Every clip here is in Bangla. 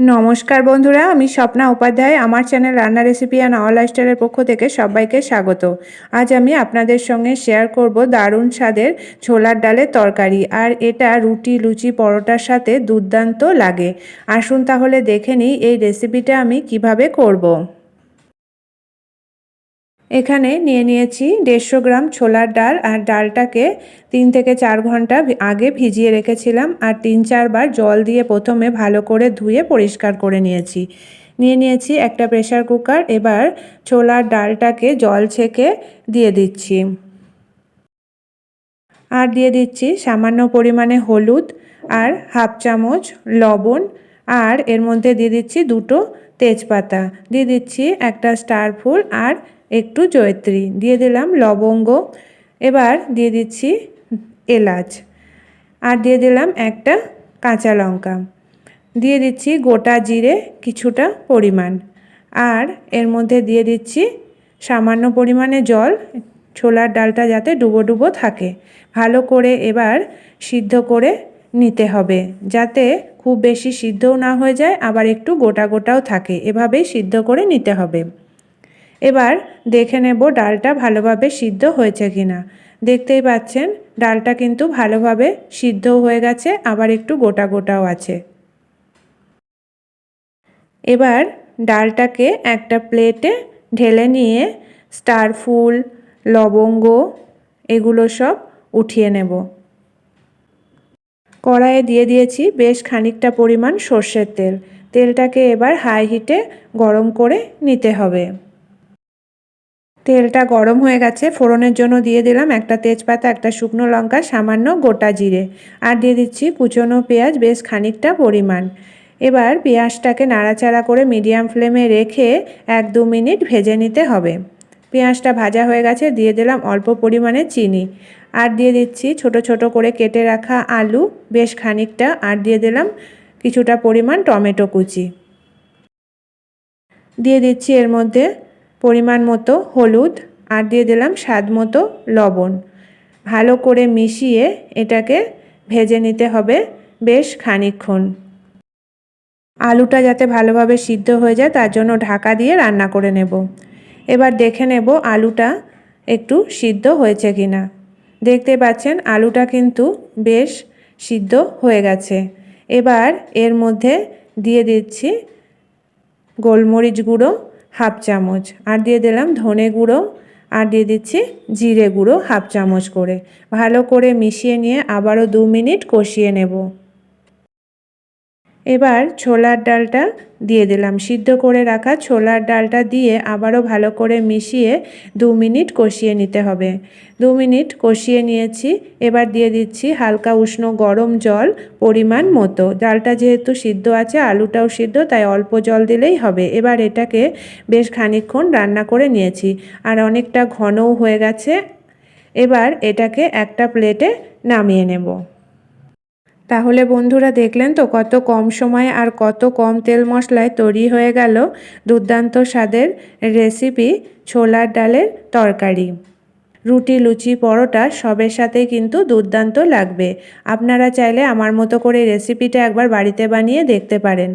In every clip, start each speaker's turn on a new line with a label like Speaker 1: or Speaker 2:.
Speaker 1: নমস্কার বন্ধুরা, আমি স্বপ্না উপাধ্যায়। আমার চ্যানেল রান্না রেসিপি অ্যান্ড অল লাইফস্টাইলের পক্ষ থেকে সবাইকে স্বাগত। আজ আমি আপনাদের সঙ্গে শেয়ার করব দারুণ স্বাদের ছোলার ডালের তরকারি। আর এটা রুটি, লুচি, পরোটার সাথে দুর্দান্ত লাগে। আসুন তাহলে দেখে নিই এই রেসিপিটা আমি কীভাবে করব। এখানে নিয়ে নিয়েছি দেড়শো গ্রাম ছোলার ডাল আর ডালটাকে তিন থেকে চার ঘণ্টা আগে ভিজিয়ে রেখেছিলাম আর তিন চারবার জল দিয়ে প্রথমে ভালো করে ধুয়ে পরিষ্কার করে নিয়েছি। নিয়ে নিয়েছি একটা প্রেশার কুকার, এবার ছোলার ডালটাকে জল ছেঁকে দিয়ে দিচ্ছি। আর দিয়ে দিচ্ছি সামান্য পরিমাণে হলুদ আর হাফ চামচ লবণ আর এর মধ্যে দিয়ে দিচ্ছি দুটো তেজপাতা। দিয়ে দিচ্ছি একটা স্টার ফুল আর একটু জয়ত্রী। দিয়ে দিলাম লবঙ্গ। এবার দিয়ে দিচ্ছি এলাচ। আর দিয়ে দিলাম একটা কাঁচা লঙ্কা। দিয়ে দিচ্ছি গোটা জিরে কিছুটা পরিমাণ। আর এর মধ্যে দিয়ে দিচ্ছি সামান্য পরিমাণে জল। ছোলার ডালটা যাতে ডুবো ডুবো থাকে। ভালো করে এবার সিদ্ধ করে নিতে হবে। যাতে খুব বেশি সিদ্ধও না হয়ে যায়, আবার একটু গোটা গোটাও থাকে। এভাবেই সিদ্ধ করে নিতে হবে। এবার দেখে নেব ডালটা ভালোভাবে সিদ্ধ হয়েছে কিনা। দেখতেই পাচ্ছেন, ডালটা কিন্তু ভালোভাবে সিদ্ধও হয়ে গেছে, আবার একটু গোটা গোটাও আছে। এবার ডালটাকে একটা প্লেটে ঢেলে নিয়ে স্টার ফুল, লবঙ্গ, এগুলো সব উঠিয়ে নেব। কড়াইয়ে দিয়ে দিয়েছি বেশ খানিকটা পরিমাণ সর্ষের তেল। তেলটাকে এবার হাই হিটে গরম করে নিতে হবে। তেলটা গরম হয়ে গেছে, ফোড়নের জন্য দিয়ে দিলাম একটা তেজপাতা, একটা শুকনো লঙ্কা, সামান্য গোটা জিরে। আর দিয়ে দিচ্ছি কুচনো পেঁয়াজ, বেশ খানিকটা পরিমাণ। এবার পেঁয়াজটাকে নাড়াচাড়া করে মিডিয়াম ফ্লেমে রেখে এক দু মিনিট ভেজে নিতে হবে। পেঁয়াজটা ভাজা হয়ে গেছে, দিয়ে দিলাম অল্প পরিমাণে চিনি। আর দিয়ে দিচ্ছি ছোট ছোট করে কেটে রাখা আলু, বেশ খানিকটা। আর দিয়ে দিলাম কিছুটা পরিমাণ টমেটো কুচি। দিয়ে দিচ্ছি এর মধ্যে পরিমাণ মতো হলুদ আর দিয়ে দিলাম স্বাদ মতো লবণ। ভালো করে মিশিয়ে এটাকে ভেজে নিতে হবে বেশ খানিক্ষণ আলুটা যাতে ভালোভাবে সিদ্ধ হয়ে যায় তার জন্য ঢাকা দিয়ে রান্না করে নেব। এবার দেখে নেব আলুটা একটু সিদ্ধ হয়েছে কি না দেখতে পাচ্ছেন আলুটা কিন্তু বেশ সিদ্ধ হয়ে গেছে। এবার এর মধ্যে দিয়ে দিচ্ছি গোলমরিচ গুঁড়ো হাফ চামচ। আর দিয়ে দিলাম ধনে গুঁড়ো। আর দিয়ে দিচ্ছি জিরে গুঁড়ো হাফ চামচ করে। ভালো করে মিশিয়ে নিয়ে আবারও দু মিনিট কষিয়ে নেব। এবার ছোলার ডালটা দিয়ে দিলাম। সিদ্ধ করে রাখা ছোলার ডালটা দিয়ে আবারও ভালো করে মিশিয়ে দু মিনিট কষিয়ে নিতে হবে। দু মিনিট কষিয়ে নিয়েছি। এবার দিয়ে দিচ্ছি হালকা উষ্ণ গরম জল পরিমাণ মতো। ডালটা যেহেতু সিদ্ধ আছে, আলুটাও সিদ্ধ, তাই অল্প জল দিলেই হবে। এবার এটাকে বেশ খানিক্ষণ রান্না করে নিয়েছি। আর অনেকটা ঘনও হয়ে গেছে। এবার এটাকে একটা প্লেটে নামিয়ে নেব। তাহলে বন্ধুরা দেখলেন তো কত কম সময়ে আর কত কম তেল মশলায় তৈরি হয়ে গেল দুর্দান্ত স্বাদের রেসিপি ছোলার ডালের তরকারি। রুটি, লুচি, পরোটা সবের সাথেই কিন্তু দুর্দান্ত লাগবে। আপনারা চাইলে আমার মতো করে রেসিপিটা একবার বাড়িতে বানিয়ে দেখতে পারেন।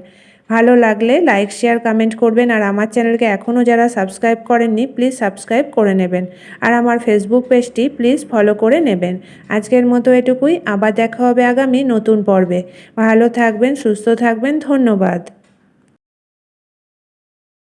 Speaker 1: ভালো লাগলে লাইক শেয়ার কমেন্ট করবেন আর আমার চ্যানেলকে এখনও যারা সাবস্ক্রাইব করেননি প্লিজ সাবস্ক্রাইব করে নেবেন। আর আমার ফেসবুক পেজটি প্লিজ ফলো করে নেবেন। আজকের মতো এটুকুই, আবার দেখা হবে আগামী নতুন পর্বে। ভালো থাকবেন, সুস্থ থাকবেন, ধন্যবাদ।